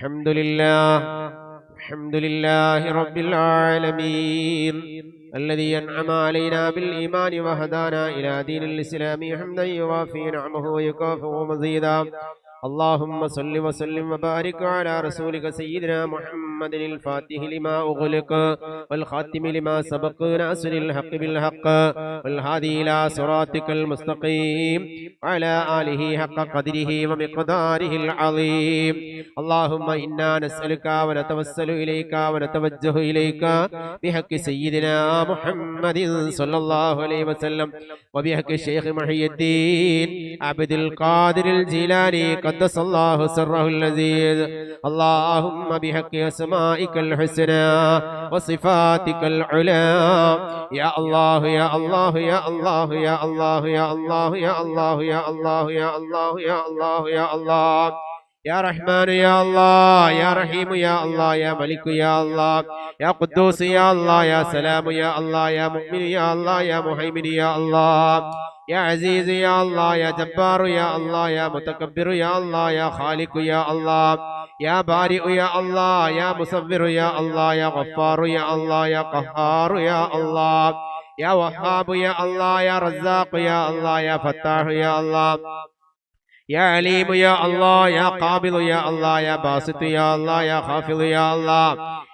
الحمد لله الحمد لله رب العالمين الذي أنعم علينا بالإيمان وهدانا إلى دين الإسلام حمدا يوافي نعمه ويكافئ مزيدا اللهم صل وسلم وبارك على رسولك سيدنا محمد الفاتح لما أغلق والخاتم لما سبق ناصر الحق بالحق والهادي إلى صراطك المستقيم وعلى آله حق قدره ومقداره العظيم اللهم إنا نسألك ونتوسل إليك ونتوجه إليك بحق سيدنا محمد صلى الله عليه وسلم وبحق الشيخ محي الدين عبد القادر الجيلاني قدس الله سره اللذيذ. اللهم بحق أسمائك الحسنى وصفاتك العلى. يا الله يا الله يا الله يا الله يا الله يا الله يا الله يا الله يا الله يا الله. يا رحمن يا الله. يا رحيم يا الله. يا ملك يا الله. يا قدوس يا الله. يا سلام يا الله. يا مؤمن يا الله. يا مهيمن يا الله. يا عزيز يا الله يا جبار يا الله يا متكبر يا الله يا خالق يا الله يا بارئ يا الله يا مصور يا الله يا غفار يا الله يا قهار يا الله يا وهاب يا الله يا رزاق يا الله يا فتاح يا الله يا عليم يا الله يا قابل يا الله يا باسط يا الله يا خافض يا الله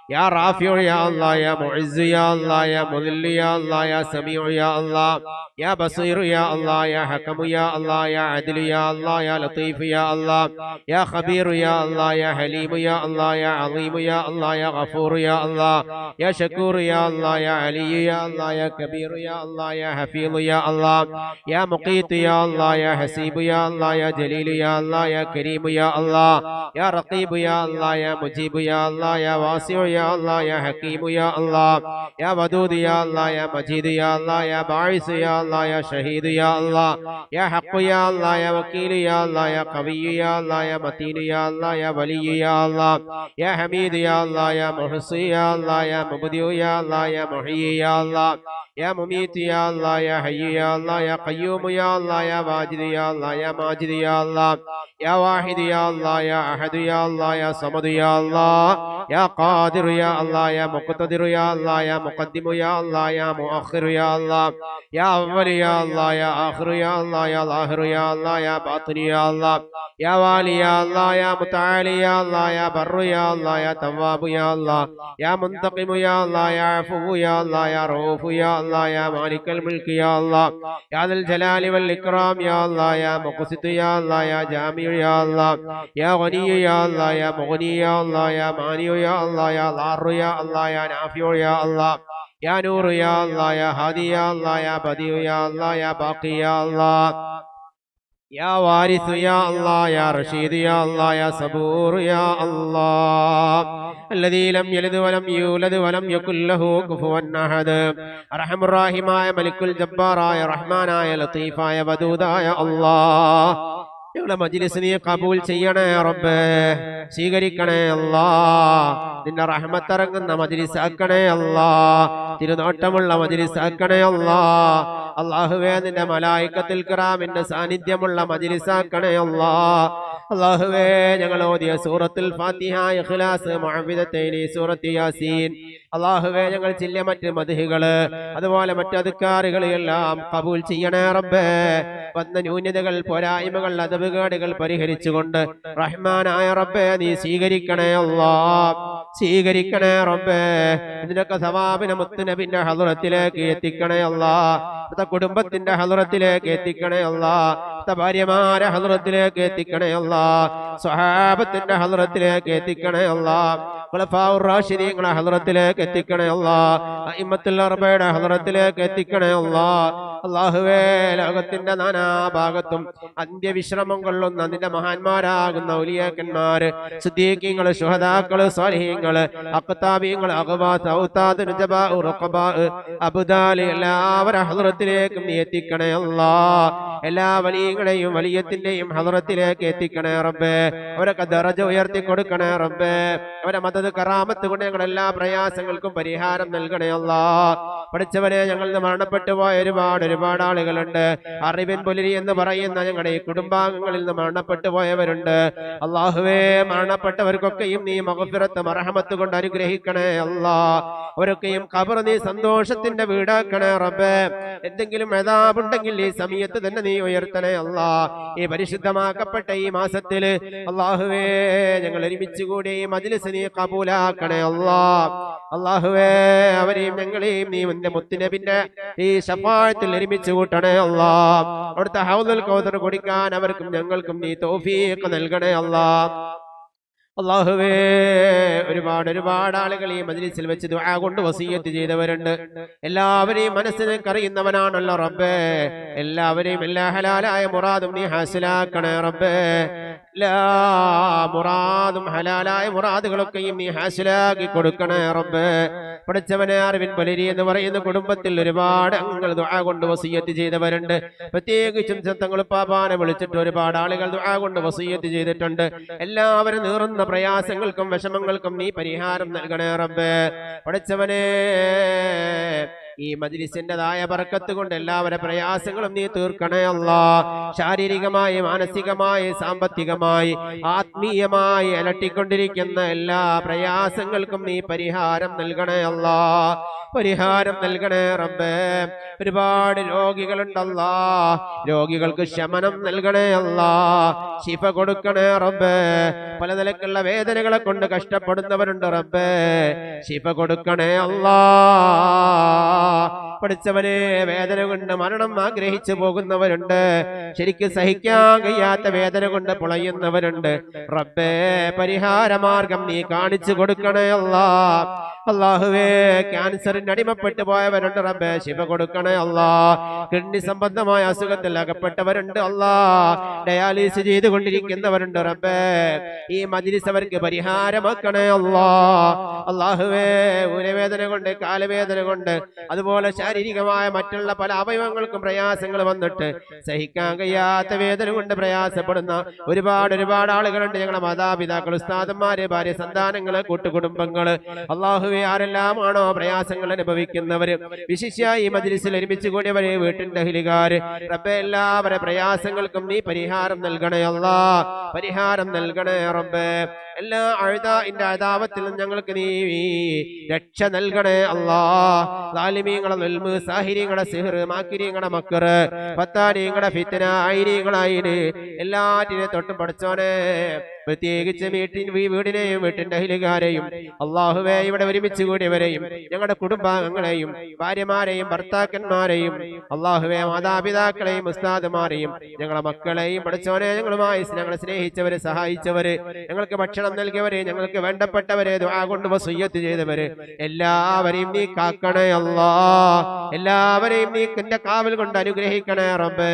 يا رافع يا الله يا معز يا الله يا مذل يا الله يا سميع يا الله يا بصير يا الله يا حكم يا الله يا عدل يا الله يا لطيف يا الله يا خبير يا الله يا حليم يا الله يا عظيم يا الله يا غفور يا الله يا شكور يا الله يا علي يا الله يا كبير يا الله يا حفيظ يا الله يا مقيت يا الله يا حسيب يا الله يا جليل يا الله يا كريم يا الله يا رقيب يا الله يا مجيب يا الله يا واسع يا الله يا حكيم يا الله يا ودود يا الله يا مجيد يا الله يا باعث يا الله يا شهيد يا الله يا حق يا الله يا وكيل يا الله يا قوي يا الله يا متين يا الله يا ولي يا الله يا حميد يا الله يا محصي يا الله يا مبدئ يا الله يا محيي يا الله يا مميت يا الله يا حي يا الله يا قيوم يا الله يا واجد يا الله يا ماجد يا الله يا واحد يا الله يا أحد يا الله يا صمد يا الله يا قادر يا الله يا مقتدر يا الله يا مقدم يا الله يا مؤخر يا الله يا أول يا الله يا آخر يا الله يا ظاهر يا الله يا باطن يا الله يا والي يا الله يا متعالي يا الله يا بر يا الله يا تواب يا الله يا منتقم يا الله يا عفو يا الله يا رؤوف يا الله يا مالك الملك يا الله يا ذا الجلال والإكرام يا الله يا مقسط يا الله يا جامع يا الله يا غني يا الله يا مغني يا الله يا مانع يا الله يا ضار يا الله يا نافع يا الله يا نور يا الله يا هادي يا الله يا بديع يا الله يا باقي يا الله يا وارث يا الله يا رشيد يا الله يا صبور يا الله അല്ലതീലം യലത് വലം യൂലത് വലം യകുല്ലഹു കുഫുവൻ അഹദ്. റഹീമായ മലിക്കുൽ ജബ്ബാറായ റഹ്മാനായ ലത്തീഫായ വദൂദായ അല്ലാഹ്. ഞങ്ങളുടെ മജ്ലിസിനെ കബൂൽ ചെയ്യണേ റബ്ബേ. സ്വീകരിക്കണേ അല്ലാ നിന്റെ റഹ്മത്തിറങ്ങുന്ന മജ്ലിസ് ആക്കണേ അല്ലാ തിരുനോട്ടമുള്ള മജ്ലിസ് ആക്കണേ അല്ലാ അള്ളാഹുവേ നിന്റെ മലായിക്കത്തിൽ കിറാമിന്റെ സാന്നിധ്യമുള്ള മജ്ലിസാക്കണേ അല്ലാ അള്ളാഹുവേ ഞങ്ങൾ ഓതിയ സൂറത്തുൽ ഫാത്തിഹ ഇഖ്ലാസ് മുഅവ്വിദത്തൈനി സൂറത്ത് യാസീൻ അള്ളാഹുവേ ഞങ്ങൾ ചില്ല മറ്റ് മധുഹുകൾ അതുപോലെ മറ്റു അധികാരികൾ എല്ലാം കബൂൽ ചെയ്യണേ റബ്ബേ. വന്ന ന്യൂനതകൾ പോരായ്മകൾ അതവുകേടുകൾ പരിഹരിച്ചുകൊണ്ട് റഹ്മാനായ റബ്ബേ നീ സ്വീകരിക്കണേ അള്ളാ. സ്വീകരിക്കണേ റബ്ബേ. ഇതിനൊക്കെ സവാബിനെ മുത്തുനബിന്റെ ഹലുറത്തിലേക്ക് എത്തിക്കണേ അള്ളാ. കുടുംബത്തിന്റെ ഹലുറത്തിലേക്ക് എത്തിക്കണേ അള്ളാ. ഭാര്യമാരെ ഹലുറത്തിലേക്ക് എത്തിക്കണേ അള്ളാ. സ്വഹാബത്തിന്റെ ഹലുറത്തിലേക്ക് എത്തിക്കണേ അള്ളാ. ഹലറത്തിലേക്ക് എത്തിക്കണേ അള്ളാ അയിമത്തിൽ അറബയുടെ ഹദറത്തിലേക്ക് എത്തിക്കണേ അള്ളാ അള്ളാഹുവേ ലോകത്തിന്റെ നാനാഭാഗത്തും അന്ത്യവിശ്രമം കൊള്ളുന്ന നിന്റെ മഹാന്മാരാകുന്ന ഒലിയാക്കന്മാര് സുദ്ദീഖ്യങ്ങൾ ശുഹദാക്കൾ സ്വാലിഹ്യങ്ങൾ അക്താബിയങ്ങൾ അബുദാലി എല്ലാവരും ഹദ്രത്തിലേക്കും നീ എത്തിക്കണേ അല്ലാ. എല്ലാ വലിയങ്ങളെയും വലിയത്തിന്റെയും ഹദ്രത്തിലേക്ക് എത്തിക്കണേ റബ്ബേ. അവരൊക്കെ ദറജ ഉയർത്തി കൊടുക്കണേ റബ്ബേ. അവരെ മതത് കറാമത്ത് കൊണ്ട് ഞങ്ങളുടെ പ്രയാസങ്ങളും പ്രയാസങ്ങൾക്കും പരിഹാരം നൽകണയല്ല പഠിച്ചവനെ ഞങ്ങൾ മരണപ്പെട്ടു പോയ ഒരുപാട് ഒരുപാട് ആളുകളുണ്ട്. അറിവിൻ പുലരി എന്ന് പറയുന്ന ഞങ്ങളുടെ ഈ കുടുംബാംഗങ്ങളിൽ നിന്ന് മരണപ്പെട്ടു പോയവരുണ്ട്. അള്ളാഹുവേ മരണപ്പെട്ടവർക്കൊക്കെയും നീ മകുഫിറത്ത് മറഹമത്ത് കൊണ്ട് അനുഗ്രഹിക്കണേ അല്ലാ. അവരൊക്കെയും കബർ നീ സന്തോഷത്തിന്റെ വീടാക്കണേ റബ്ബേ. എന്തെങ്കിലും മേധാവുണ്ടെങ്കിൽ ഈ സമയത്ത് തന്നെ നീ ഉയർത്തണേ അല്ലാ. ഈ പരിശുദ്ധമാക്കപ്പെട്ട ഈ മാസത്തിൽ അള്ളാഹുവേ ഞങ്ങൾ ഒരുമിച്ച് കൂടി ഈ മജ്ലിസ് നീ കബൂലാക്കണേ അല്ലാ. അള്ളാഹുവേ അവരെയും ഞങ്ങളെയും നീ നിന്റെ പിന്നെ ഈ ശപ്പാഴത്തിൽ ഒരുമിച്ച് കൂട്ടണേ അള്ളാ അവിടുത്തെ ഹൗദൽ കൗതർ കുടിക്കാൻ അവർക്കും ഞങ്ങൾക്കും നീ തൗഫീഖ് നൽകണേ അല്ലാ. അള്ളാഹുവേ ഒരുപാട് ഒരുപാട് ആളുകൾ ഈ മജ്ലിസിൽ വെച്ച് ദുആ കൊണ്ട് വസീയത്ത് ചെയ്തവരുണ്ട്. എല്ലാവരെയും മനസ്സിനെ കറിയുന്നവനാണല്ലോ റബ്ബേ. എല്ലാവരെയും എല്ലാ ഹലാലായ മുറാദും നീ ഹാസിലാക്കണേ റബ്ബേ. എല്ലാ മുറാദും ഹലാലായ മുറാദുകളൊക്കെയും നീ ഹാസിലാക്കി കൊടുക്കണേ റബ്ബേ. പഠിച്ചവനെ അറിവിൻ പുലരി എന്ന് പറയുന്ന കുടുംബത്തിൽ ഒരുപാട് അംഗങ്ങൾ ദുആ കൊണ്ട് വസീയത്ത് ചെയ്തവരുണ്ട്. പ്രത്യേകിച്ചും ചത്തങ്ങൾ പാപാനെ വിളിച്ചിട്ട് ഒരുപാട് ആളുകൾ ദുആ കൊണ്ട് വസീയത്ത് ചെയ്തിട്ടുണ്ട്. എല്ലാവരും നീറുന്ന പ്രയാസങ്ങൾക്കും വിഷമങ്ങൾക്കും നീ പരിഹാരം നൽകണേ റബ്ബേ. പഠിച്ചവനെ ഈ മജ്ലിസിന്റേതായ ബർക്കത്ത് കൊണ്ട് എല്ലാവരുടെ പ്രയാസങ്ങളും നീ തീർക്കണേ അല്ല. ശാരീരികമായി മാനസികമായി സാമ്പത്തികമായി ആത്മീയമായി അലട്ടിക്കൊണ്ടിരിക്കുന്ന എല്ലാ പ്രയാസങ്ങൾക്കും നീ പരിഹാരം നൽകണേ അല്ല. പരിഹാരം നൽകണേ റബ്ബേ. ഒരുപാട് രോഗികളുണ്ടല്ല. രോഗികൾക്ക് ശമനം നൽകണേ അല്ല. ശിഫ കൊടുക്കണേ റബ്ബേ. പല നിലക്കുള്ള വേദനകളെ കൊണ്ട് കഷ്ടപ്പെടുന്നവരുണ്ട് റബ്ബേ. ശിഫ കൊടുക്കണേ അല്ലാ. പഠിച്ചവനെ വേദന കൊണ്ട് മരണം ആഗ്രഹിച്ചു പോകുന്നവരുണ്ട്. ശരിക്കും സഹിക്കാൻ കഴിയാത്ത വേദന കൊണ്ട് പുളയുന്നവരുണ്ട്. റബ്ബേ പരിഹാരമാർഗം നീ കാണിച്ചു കൊടുക്കണേ അല്ലാ. അള്ളാഹുവേ ക്യാൻസറിന് അടിമപ്പെട്ടു പോയവരുണ്ട് റബ്ബേ. ശിവ കൊടുക്കണേ അല്ലാ. കിഡ്നി സംബന്ധമായ അസുഖത്തിൽ അകപ്പെട്ടവരുണ്ട് അല്ലാ. ഡയാലിസിസ് ചെയ്തുകൊണ്ടിരിക്കുന്നവരുണ്ട് റബ്ബേ. ഈ മജിലിസ് അവർക്ക് പരിഹാരമാക്കണേ അല്ലാ. അള്ളാഹുവേ ഉരവേദന കൊണ്ട് കാലവേദന കൊണ്ട് അതുപോലെ ശാരീരികമായ മറ്റുള്ള പല അവയവങ്ങൾക്കും പ്രയാസങ്ങൾ വന്നിട്ട് സഹിക്കാൻ കഴിയാത്ത വേദന കൊണ്ട് പ്രയാസപ്പെടുന്ന ഒരുപാട് ഒരുപാട് ആളുകളുണ്ട്. ഞങ്ങളുടെ മാതാപിതാക്കൾ ഉസ്താദന്മാര് ഭാര്യ സന്താനങ്ങൾ കൂട്ടുകുടുംബങ്ങൾ. അള്ളാഹുവെ ആരെല്ലാമാണോ പ്രയാസങ്ങൾ അനുഭവിക്കുന്നവർ വിശിഷ്യ ഈ മജിലിസിൽ ഒരുമിച്ച് കൂടിയവരെ വീട്ടിന്റെ ഹിലികാര് റബ്ബെ എല്ലാവരുടെ പ്രയാസങ്ങൾക്കും നീ പരിഹാരം നൽകണേ അല്ലാ പരിഹാരം നൽകണേ റബ്ബേ. എല്ലാ അഴുതാന്റെ അതാപത്തിൽ നിന്ന് ഞങ്ങൾക്ക് നീ രക്ഷ നൽകണേ അല്ലാ താലിമീങ്ങളെ നെൽമ് സാഹിര്യങ്ങളെ സിഹർ മാക്കിരിയങ്ങളെ മക്കറ് പത്താരിയങ്ങളെ ഫിത്തന ആയിരങ്ങളായിന് എല്ലാറ്റിനെ തൊട്ട് പഠിച്ചോനെ പ്രത്യേകിച്ച് വീട്ടിൻ വീടിനെയും വീട്ടിന്റെ അഹിലുകാരെയും അള്ളാഹുവെ ഇവിടെ ഒരുമിച്ച് കൂടിയവരെയും ഞങ്ങളുടെ കുടുംബാംഗങ്ങളെയും ഭാര്യമാരെയും ഭർത്താക്കന്മാരെയും അള്ളാഹുവെ മാതാപിതാക്കളെയും ഉസ്താദുമാരെയും ഞങ്ങളുടെ മക്കളെയും പഠിച്ചോനെ ഞങ്ങളുമായി ഞങ്ങളെ സ്നേഹിച്ചവര് സഹായിച്ചവര് ഞങ്ങൾക്ക് ഭക്ഷണം നൽകിയവരെ ഞങ്ങൾക്ക് വേണ്ടപ്പെട്ടവരെ ദുആ കൊണ്ട് ചെയ്തവരെ. എല്ലാവരെയും നീ കാക്കണേ അല്ലാ എല്ലാവരെയും നീ എന്റെ കാവൽ കൊണ്ട് അനുഗ്രഹിക്കണേ റബ്ബേ.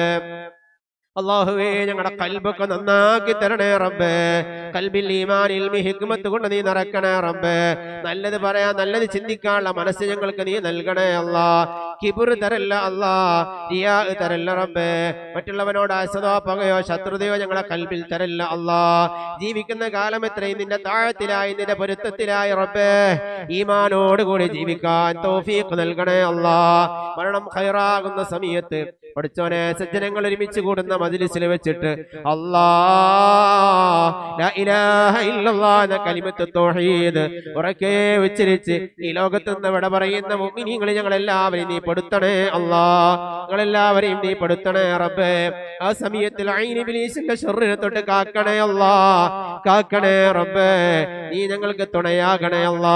അള്ളാഹുവേ ഞങ്ങളുടെ കൽബൊക്കെ നന്നാക്കി തരണേ റബ്ബേ. കൽബിൽ ഈമാനിൽ ഹിക്മത്ത് കൊണ്ട് നീ നിറക്കണേ റബ്ബേ. നല്ലത് പറയാ നല്ലത് ചിന്തിക്കാനുള്ള മനസ്സ് ഞങ്ങൾക്ക് നീ നൽകണേ അല്ലാ. കിബുർ തരല്ല അല്ലാ. റിയാ തരല്ല റബ്ബേ. മറ്റുള്ളവനോട് അസതോ പകയോ ശത്രുതയോ ഞങ്ങളെ കൽബിൽ തരല്ല അല്ലാ. ജീവിക്കുന്ന കാലം എത്രയും നിന്റെ താഴത്തിലായി നിന്റെ പൊരുത്തത്തിലായി റബ്ബേ. ഈമാനോട് കൂടി ജീവിക്കാൻ തോഫീഖ് നൽകണേ അല്ലാ. മരണം ഹൈറാകുന്ന സമയത്ത് പഠിച്ചോനെ സജ്ജനങ്ങൾ ഒരുമിച്ച് കൂടുന്ന മജിലിസിൽ വെച്ചിട്ട് അല്ലാ ലാ ഇലാഹ ഇല്ലല്ലാ എന്ന കലിമത്ത് തൗഹീദ് ഉറക്കെ ഉച്ചരിച്ച് ഈ ലോകത്ത് നിന്ന് വിട പറയുന്ന മുമ്മിനിങ്ങൾ ഞങ്ങൾ എല്ലാവരെയും നീ പെടുത്തണേ അള്ളാ ഞങ്ങളെല്ലാവരെയും നീ പെടുത്തണേ റബ്ബേ. ആ സമയത്തിൽ തൊട്ട് കാക്കണേ അല്ലാ കാക്കണേ റബ്ബേ. നീ ഞങ്ങൾക്ക് തുണയാകണേ അല്ലാ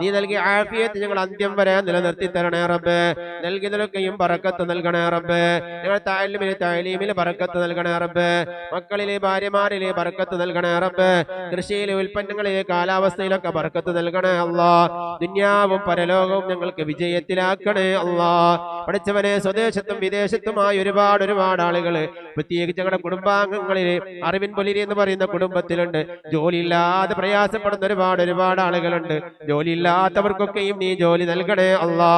നീ നൽകിയ ആഫിയത്ത് ഞങ്ങൾ അന്ത്യം വരെ നിലനിർത്തി തരണേ റബ്ബേ. നൽകിയതിലൊക്കെയും പറക്കത്ത് നൽകണേ റബ്ബേ. ഞങ്ങൾ താഴ്ലിമിൽ താഴ്ലീമിൽ പറക്കത്ത് നൽകണേ റബ്ബ്. മക്കളിലെ ഭാര്യമാരിലെ പറക്കത്ത് നൽകണേ റബ്ബ്. കൃഷിയിലെ ഉൽപ്പന്നങ്ങളിലെ കാലാവസ്ഥയിലൊക്കെ പറക്കത്ത് നൽകണേ അല്ലാ. ദുന്യാവും പരലോകവും ഞങ്ങൾക്ക് വിജയത്തിലാക്കണേ അല്ലാ. പഠിച്ചവനെ സ്വദേശത്തും വിദേശത്തുമായി ഒരുപാട് ഒരുപാട് ആളുകൾ പ്രത്യേകിച്ച് ഞങ്ങളുടെ കുടുംബാംഗങ്ങളിൽ അറിവിൻ പൊലിരി എന്ന് പറയുന്ന കുടുംബത്തിലുണ്ട്. ജോലിയില്ലാതെ പ്രയാസപ്പെടുന്ന ഒരുപാട് ഒരുപാട് ആളുകളുണ്ട്. ജോലിയില്ലാത്തവർക്കൊക്കെയും നീ ജോലി നൽകണേ അല്ലാ.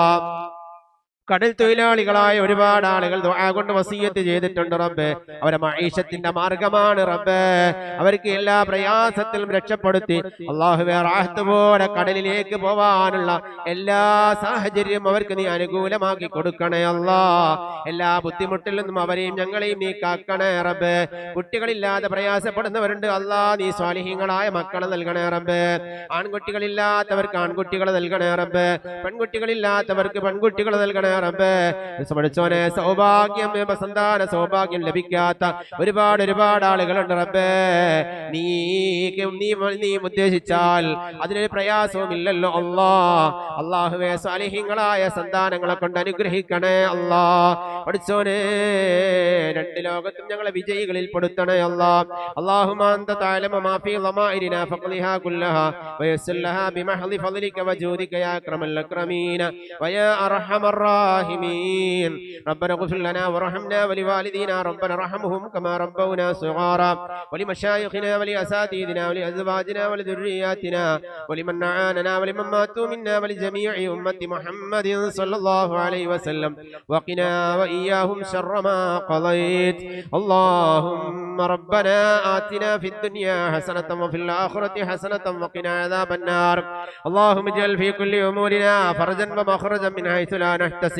കടൽ തൊഴിലാളികളായ ഒരുപാട് ആളുകൾ കൊണ്ട് വസീയത്ത് ചെയ്തിട്ടുണ്ട് റബ്ബേ. അവരെ മഹീഷത്തിന്റെ മാർഗമാണ് റബ്ബേ. അവർക്ക് എല്ലാ പ്രയാസത്തിലും രക്ഷപ്പെടുത്തി അള്ളാഹുവേ റാഹത്ത് പോലെ കടലിലേക്ക് പോവാനുള്ള എല്ലാ സാഹചര്യവും അവർക്ക് നീ അനുകൂലമാക്കി കൊടുക്കണേ അല്ലാ. എല്ലാ ബുദ്ധിമുട്ടിൽ നിന്നും അവരെയും ഞങ്ങളെയും നീ കാക്കണേ റബ്ബേ. കുട്ടികളില്ലാതെ പ്രയാസപ്പെടുന്നവരുണ്ട് അല്ലാ. നീ സ്വാലിഹീങ്ങളായ മക്കളെ നൽകണേ റബ്ബേ. ആൺകുട്ടികളില്ലാത്തവർക്ക് ആൺകുട്ടികളെ നൽകണേ റബ്ബേ. പെൺകുട്ടികളില്ലാത്തവർക്ക് പെൺകുട്ടികളെ നൽകണേ റബ്ബേ പഠിച്ചോനെ സൗഭാഗ്യം സന്താന സൗഭാഗ്യം ലഭിക്കാത്ത ഒരുപാട് ഒരുപാട് ആളുകളുണ്ട് റബ്ബേ. നീ നീ നീ ഉദ്ദേശിച്ചാൽ അതിനൊരു പ്രയാസവുമില്ലല്ലോ അള്ളാ അള്ളാഹുവെ സാലിഹ്യങ്ങളായ സന്താനങ്ങളെ കൊണ്ട് അനുഗ്രഹിക്കണേ അള്ളാ പഠിച്ചോനെ രണ്ട് ലോകത്തും ഞങ്ങളെ വിജയികളിൽ പെടുത്തണേ അള്ളാ അള്ളാഹുമാന്ത താലമ മാഫി ലമായിരിന ഫഖ്ലിഹാ കുല്ലഹ. വയസ്സുല്ലഹ ബിമഹ്ലി ഫളിക വജൂദിക യാ അക്രമൽ അക്രമീന. വയാ അർഹമർ الراحمين. ربنا اغفر لنا وارحمنا ولوالدينا. ربنا ارحمهم كما ربونا صغارا. ولمشايخنا ولأساتذتنا ولأزواجنا ولذرياتنا. ولمن أعاننا ولمن ماتوا منا ولجميع أمة محمد صلى الله عليه وسلم. وقنا وإياهم شر ما قضيت. اللهم ربنا آتنا في الدنيا حسنة وفي الآخرة حسنة وقنا عذاب النار. اللهم اجعل في كل أمورنا فرجا ومخرجا من حيث لا نحتسب.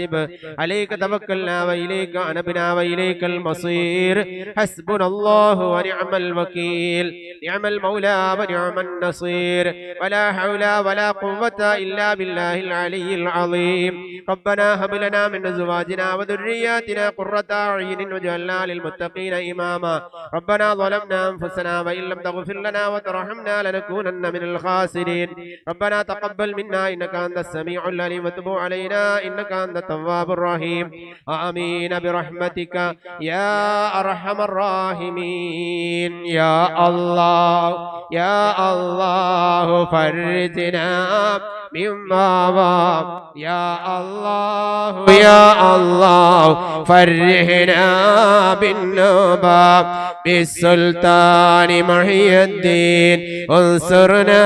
عليك توكلنا وإليك أنبنا وإليك المصير. حسبنا الله ونعم الوكيل. نعم المولى ونعم النصير. ولا حول ولا قوة إلا بالله العلي العظيم. ربنا هب لنا من أزواجنا وذرياتنا قرة أعين واجعلنا للمتقين إماما. ربنا ظلمنا أنفسنا وإن لم تغفر لنا وترحمنا لنكونن من الخاسرين. ربنا تقبل منا إنك أنت السميع العليم. وتب علينا إنك أنت التواب الرحيم. آمين برحمتك. يا أرحم الراحمين. يا الله يا الله فرجنا. مما ضاق يا الله يا الله فرحنا بالنوبة بالسلطان محي الدين انصرنا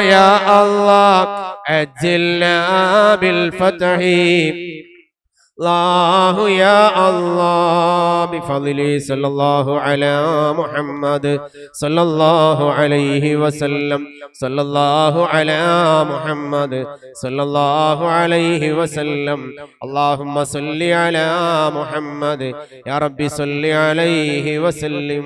يا الله أجلنا بالفتح الله يا الله بفضله صلى الله على محمد صلى الله عليه وسلم صلى الله على محمد صلى الله عليه وسلم اللهم صل على محمد يا رب صل عليه وسلم